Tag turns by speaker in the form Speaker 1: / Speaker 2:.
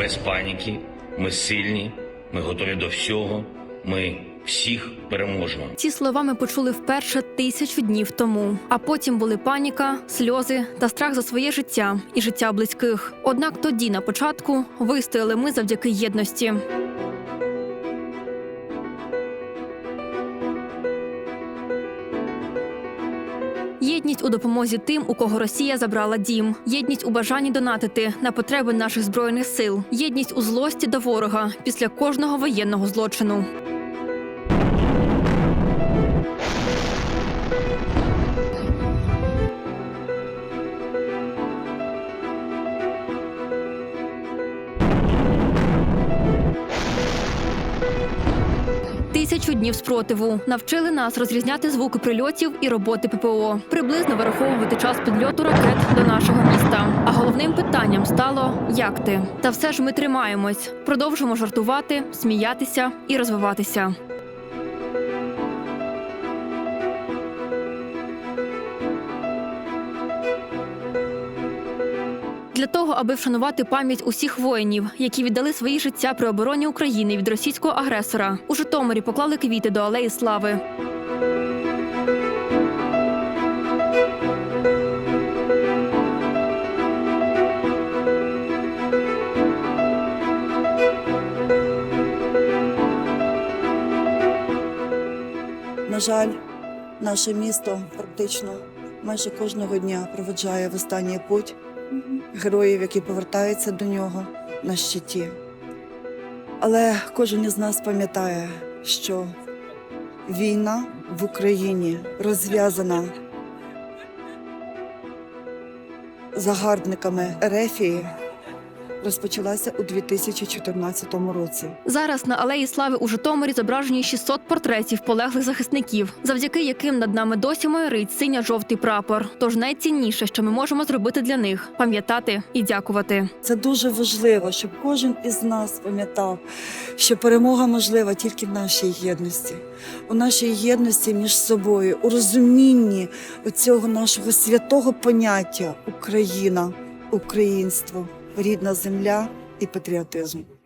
Speaker 1: без паніки. Ми сильні, ми готові до всього. Ми всіх переможемо.
Speaker 2: Ці слова ми почули вперше тисячу днів тому. А потім були паніка, сльози та страх за своє життя і життя близьких. Однак тоді, на початку, вистояли ми завдяки єдності. Єдність у допомозі тим, у кого Росія забрала дім. Єдність у бажанні донатити на потреби наших збройних сил. Єдність у злості до ворога після кожного воєнного злочину. Тисячу днів спротиву навчили нас розрізняти звуки прильотів і роботи ППО, приблизно вираховувати час підльоту ракет до нашого міста. А головним питанням стало як ти? Та все ж ми тримаємось, продовжимо жартувати, сміятися і розвиватися. Для того, аби вшанувати пам'ять усіх воїнів, які віддали свої життя при обороні України від російського агресора, у Житомирі поклали квіти до алеї слави.
Speaker 3: На жаль, наше місто практично майже кожного дня проведжає в останній путь героїв, які повертаються до нього на щиті. Але кожен із нас пам'ятає, що війна в Україні розв'язана загарбниками Ерефії розпочалася у 2014 році.
Speaker 2: Зараз на алеї слави у Житомирі зображені 600 портретів полеглих захисників, завдяки яким над нами досі майорить синьо-жовтий прапор. Тож найцінніше, що ми можемо зробити для них пам'ятати і дякувати.
Speaker 3: Це дуже важливо, щоб кожен із нас пам'ятав, що перемога можлива тільки в нашій єдності, у нашій єдності між собою, у розумінні цього нашого святого поняття Україна, українство, рідна земля і патріотизм.